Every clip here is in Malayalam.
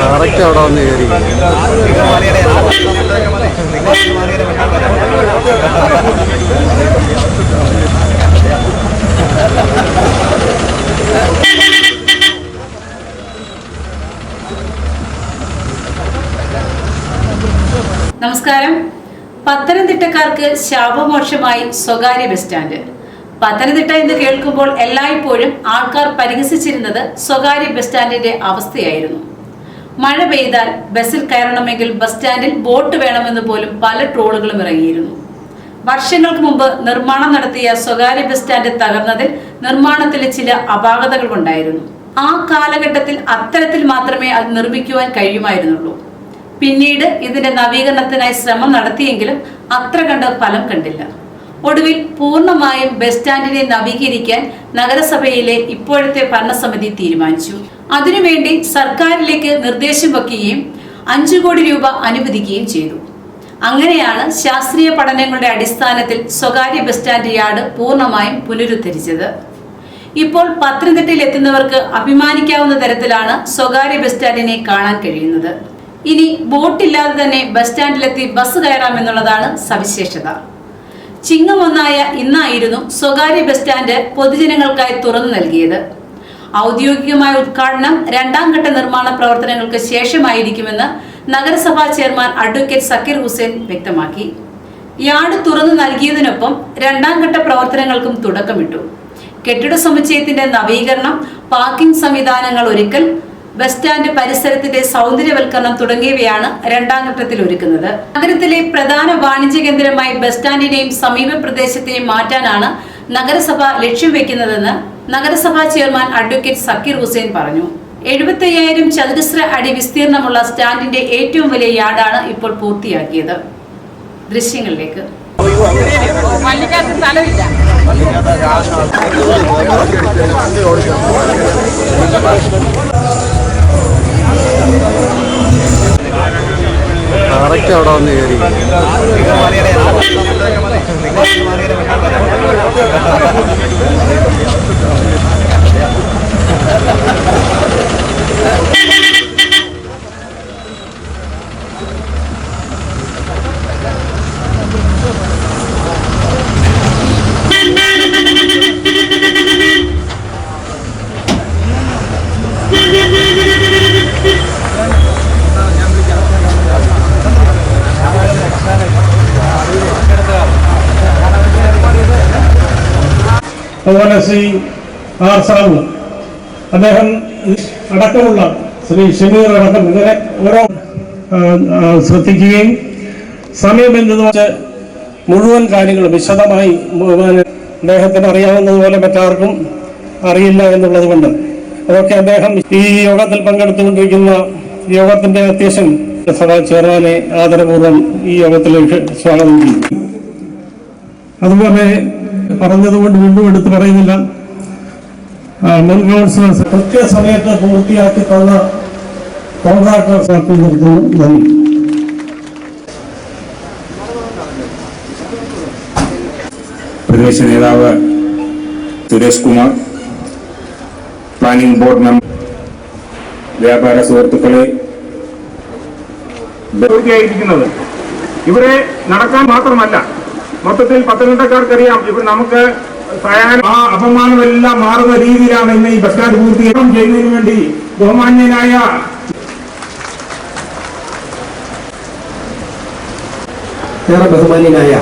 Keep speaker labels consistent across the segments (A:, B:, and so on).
A: കറക്റ്റ് അവിടെ വന്ന് കയറി.
B: പത്തനംതിട്ടക്കാർക്ക് ശാപമോക്ഷമായി സ്വകാര്യ ബസ് സ്റ്റാൻഡ്. പത്തനംതിട്ട എന്ന് കേൾക്കുമ്പോൾ എല്ലായ്പ്പോഴും ആൾക്കാർ പരിഹസിച്ചിരുന്നത് സ്വകാര്യ ബസ് സ്റ്റാൻഡിന്റെ അവസ്ഥയായിരുന്നു. മഴ പെയ്താൽ ബസ്സിൽ കയറണമെങ്കിൽ ബസ് സ്റ്റാൻഡിൽ ബോട്ട് വേണമെന്ന് പോലും പല ട്രോളുകളും ഇറങ്ങിയിരുന്നു. വർഷങ്ങൾക്ക് മുമ്പ് നിർമ്മാണം നടത്തിയ സ്വകാര്യ ബസ് സ്റ്റാൻഡ് തകർന്നതിൽ നിർമ്മാണത്തിലെ ചില അപാകതകൾ ഉണ്ടായിരുന്നു. ആ കാലഘട്ടത്തിൽ അത്തരത്തിൽ മാത്രമേ അത് നിർമ്മിക്കുവാൻ കഴിയുമായിരുന്നുള്ളൂ. പിന്നീട് ഇതിന്റെ നവീകരണത്തിനായി ശ്രമം നടത്തിയെങ്കിലും അത്ര കണ്ട് ഫലം കണ്ടില്ല. ഒടുവിൽ പൂർണമായും ബസ് സ്റ്റാൻഡിനെ നവീകരിക്കാൻ നഗരസഭയിലെ ഇപ്പോഴത്തെ ഭരണസമിതി തീരുമാനിച്ചു. അതിനുവേണ്ടി സർക്കാരിലേക്ക് നിർദ്ദേശം വയ്ക്കുകയും അഞ്ചു കോടി രൂപ അനുവദിക്കുകയും ചെയ്തു. അങ്ങനെയാണ് ശാസ്ത്രീയ പഠനങ്ങളുടെ അടിസ്ഥാനത്തിൽ സ്വകാര്യ ബസ് സ്റ്റാൻഡ് യാർഡ് പൂർണമായും പുനരുദ്ധരിച്ചത്. ഇപ്പോൾ പത്തനംതിട്ടയിൽ എത്തുന്നവർക്ക് അഭിമാനിക്കാവുന്ന തരത്തിലാണ് സ്വകാര്യ ബസ് സ്റ്റാൻഡിനെ കാണാൻ കഴിയുന്നത്. ഇനി ബോട്ടില്ലാതെ തന്നെ ബസ് സ്റ്റാൻഡിലെത്തി ബസ് കയറാമെന്നുള്ളതാണ് സവിശേഷത. ചിങ്ങമൊന്നായ ഇന്നായിരുന്നു സ്വകാര്യ ബസ് സ്റ്റാൻഡ് പൊതുജനങ്ങൾക്കായി തുറന്നു നൽകിയത്. ഔദ്യോഗികമായ ഉദ്ഘാടനം രണ്ടാം ഘട്ട നിർമ്മാണ പ്രവർത്തനങ്ങൾക്ക് ശേഷമായിരിക്കുമെന്ന് നഗരസഭാ ചെയർമാൻ അഡ്വക്കേറ്റ് സക്കീർ ഹുസൈൻ വ്യക്തമാക്കി. യാർഡ് തുറന്നു നൽകിയതിനൊപ്പം രണ്ടാം ഘട്ട പ്രവർത്തനങ്ങൾക്കും തുടക്കമിട്ടു. കെട്ടിട സമുച്ചയത്തിന്റെ നവീകരണം പാർക്കിംഗ് സംവിധാനങ്ങൾ ഒരുക്കൽ ബസ് സ്റ്റാൻഡ് പരിസരത്തിന്റെ സൗന്ദര്യവൽക്കരണം തുടങ്ങിയവയാണ് രണ്ടാം ഘട്ടത്തിൽ ഒരുക്കുന്നത്. നഗരത്തിലെ പ്രധാന വാണിജ്യ കേന്ദ്രമായി ബസ് സ്റ്റാൻഡിനെയും സമീപ പ്രദേശത്തെയും മാറ്റാനാണ് നഗരസഭ ലക്ഷ്യം വെക്കുന്നതെന്ന് നഗരസഭാ ചെയർമാൻ അഡ്വക്കേറ്റ് സക്കീർ ഹുസൈൻ പറഞ്ഞു. എഴുപത്തയ്യായിരം ചതുരശ്ര അടി വിസ്തീർണമുള്ള സ്റ്റാൻഡിന്റെ ഏറ്റവും വലിയ യാർഡാണ് ഇപ്പോൾ പൂർത്തിയാക്കിയത്. ദൃശ്യങ്ങളിലേക്ക്.
C: സ്ഥലമില്ല.
A: കറക്റ്റ് അവിടെ വന്ന് കയറി?
D: അതുപോലെ ശ്രീ ആർ സാബു. അദ്ദേഹം അടക്കമുള്ള ശ്രീ ഷമീർ അടക്കം ഇങ്ങനെ ഓരോ ശ്രദ്ധിക്കുകയും സമയം എന്തെന്ന് വെച്ച് മുഴുവൻ കാര്യങ്ങളും വിശദമായി അദ്ദേഹത്തിന് അറിയാവുന്നതുപോലെ മറ്റാർക്കും അറിയില്ല എന്നുള്ളത് കൊണ്ട് അതൊക്കെ അദ്ദേഹം ഈ യോഗത്തിൽ പങ്കെടുത്തുകൊണ്ടിരിക്കുന്ന യോഗത്തിന്റെ അത്യാവശ്യം സഭാ ചെയർമാനെ ആദരപൂർവം ഈ യോഗത്തിലേക്ക് സ്വാഗതം ചെയ്യും അതുപോലെ പറഞ്ഞതുകൊണ്ട് വീണ്ടും എടുത്തു പറയുന്നില്ല. മുൻ കൗൺസിലേഴ്സ് കൃത്യസമയത്ത് പൂർത്തിയാക്കി തന്ന കോൺട്രാക്ടേഴ്സാക്കി നിർത്തുന്നു നന്ദി.
E: പ്രതിപക്ഷ നേതാവ് Suresh Kumar planning board member വ്യാപാര സുഹൃത്തുക്കളെ
F: പൂർത്തിയായിരിക്കുന്നത്. ഇവിടെ നടക്കാൻ മാത്രമല്ല മൊത്തത്തിൽ പത്തനംതിട്ടക്കാർക്കറിയാം. ഇപ്പൊ നമുക്ക് ആ അപമാനമെല്ലാം മാറുന്ന രീതിയിലാണ് ഇന്ന് ഈ ബസ് സ്റ്റാൻഡ് പൂർത്തീകരണം ചെയ്യുന്നതിന് വേണ്ടി ബഹുമാന്യനായ
G: ഏറെ ബഹുമാന്യനായ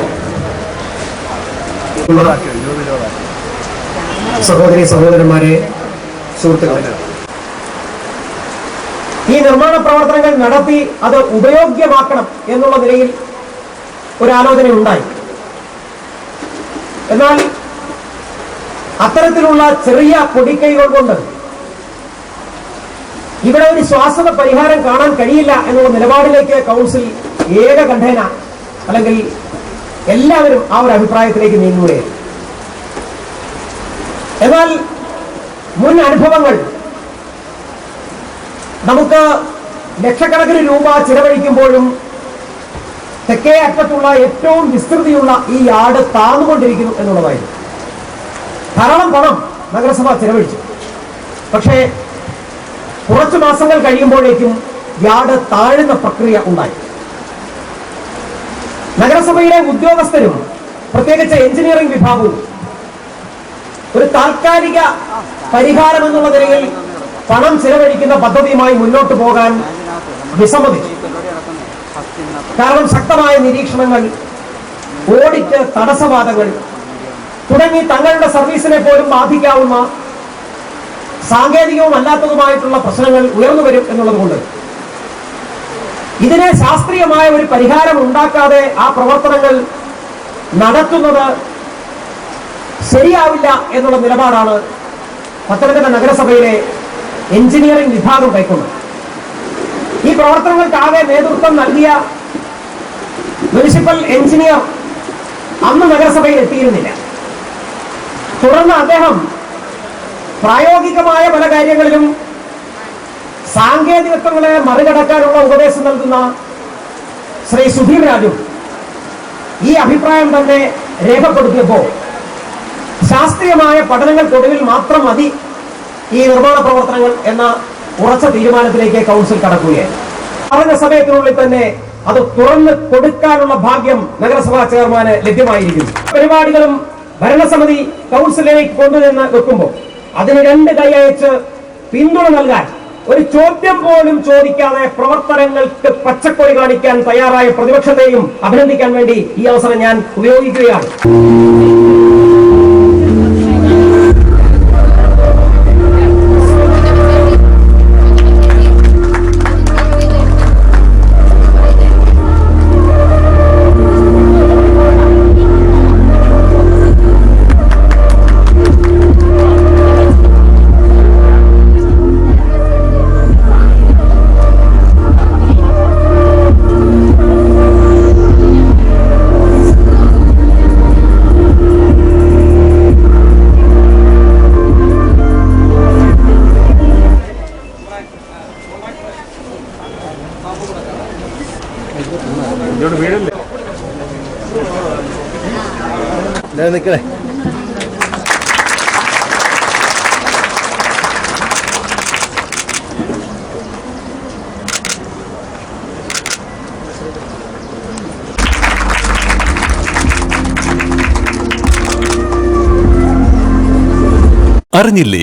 G: സഹോദരി സഹോദരന്മാരെ സുഹൃത്തുക്കളെ. ഈ നിർമ്മാണ പ്രവർത്തനങ്ങൾ നടത്തി അത് ഉപയോഗ്യമാക്കണം എന്നുള്ള നിലയിൽ ഒരു ഉണ്ടായി എന്നാൽ അത്തരത്തിലുള്ള ചെറിയ പൊടിക്കൈകൾ കൊണ്ട് ഇവിടെ ഒരു ശ്വാസത പരിഹാരം കാണാൻ കഴിയില്ല എന്നുള്ള നിലപാടിലേക്ക് കൗൺസിൽ ഏകകണ്ഠേന അല്ലെങ്കിൽ എല്ലാവരും ആ ഒരു അഭിപ്രായത്തിലേക്ക് നീങ്ങുകയാണ്. എന്നാൽ മുൻ അനുഭവങ്ങൾ നമുക്ക് ലക്ഷക്കണക്കിന് രൂപ ചിലവഴിക്കുമ്പോഴും തെക്കേ അറ്റത്തുള്ള ഏറ്റവും വിസ്തൃതിയുള്ള ഈ യാർഡ് താന്നുകൊണ്ടിരിക്കുന്നു എന്നുള്ളതായിരുന്നു. ധാരാളം പണം നഗരസഭ ചെലവഴിച്ചു. പക്ഷേ കുറച്ച് മാസങ്ങൾ കഴിയുമ്പോഴേക്കും യാർഡ് താഴുന്ന പ്രക്രിയ ഉണ്ടായി. നഗരസഭയിലെ ഉദ്യോഗസ്ഥരും പ്രത്യേകിച്ച് എഞ്ചിനീയറിംഗ് വിഭാഗവും ഒരു താൽക്കാലിക പരിഹാരം എന്നുള്ള നിലയിൽ പണം ചെലവഴിക്കുന്ന പദ്ധതിയുമായി മുന്നോട്ട് പോകാൻ വിസമ്മതിച്ചു. കാരണം ശക്തമായ നിരീക്ഷണങ്ങൾ ഓഡിറ്റ് തടസ്സവാദങ്ങൾ തുടങ്ങി തങ്ങളുടെ സർവീസിനെ പോലും ബാധിക്കാവുന്ന സാങ്കേതികവും അല്ലാത്തതുമായിട്ടുള്ള പ്രശ്നങ്ങൾ ഉയർന്നു വരും എന്നുള്ളത് കൊണ്ട് ഇതിനെ ശാസ്ത്രീയമായ ഒരു പരിഹാരം ഉണ്ടാക്കാതെ ആ പ്രവർത്തനങ്ങൾ നടത്തുന്നത് ശരിയാവില്ല എന്നുള്ള നിലപാടാണ് പത്തനംതിട്ട നഗരസഭയിലെ എഞ്ചിനീയറിംഗ് വിഭാഗം കൈക്കൊണ്ടത്. പ്രവർത്തനങ്ങൾക്കാകെ നേതൃത്വം നൽകിയ മുനിസിപ്പൽ എഞ്ചിനീയർ അന്ന് നഗരസഭയിൽ എത്തിയിരുന്നില്ല. തുടർന്ന് അദ്ദേഹം പ്രായോഗികമായ പല കാര്യങ്ങളിലും സാങ്കേതികത്വങ്ങളെ മറികടക്കാനുള്ള ഉപദേശം നൽകുന്ന ശ്രീ സുധീർ രാജു ഈ അഭിപ്രായം തന്നെ രേഖപ്പെടുത്തിയപ്പോൾ ശാസ്ത്രീയമായ പഠനങ്ങൾക്കൊടുവിൽ മാത്രം മതി ഈ നിർമ്മാണ പ്രവർത്തനങ്ങൾ എന്ന ഉറച്ച തീരുമാനത്തിലേക്ക് കൗൺസിൽ കടക്കുകയായി പറഞ്ഞ സമയത്തിനുള്ളിൽ തന്നെ അത് തുറന്ന് കൊടുക്കാനുള്ള ഭാഗ്യം നഗരസഭാ ചെയർമാന് ലഭ്യമായിരിക്കുന്നു. പരിപാടികളും ഭരണസമിതി കൗൺസിലിലേക്ക് കൊണ്ടുവന്ന് വെക്കുമ്പോൾ അതിന് രണ്ട് കൈ അയച്ച് പിന്തുണ നൽകാൻ ഒരു ചോദ്യം പോലും ചോദിക്കാതെ പ്രവർത്തനങ്ങൾക്ക് പച്ചക്കൊടി കാണിക്കാൻ തയ്യാറായ പ്രതിപക്ഷത്തെയും അഭിനന്ദിക്കാൻ വേണ്ടി ഈ അവസരം ഞാൻ ഉപയോഗിക്കുകയാണ്.
A: നിൽക്കണേ
H: അറിഞ്ഞില്ലേ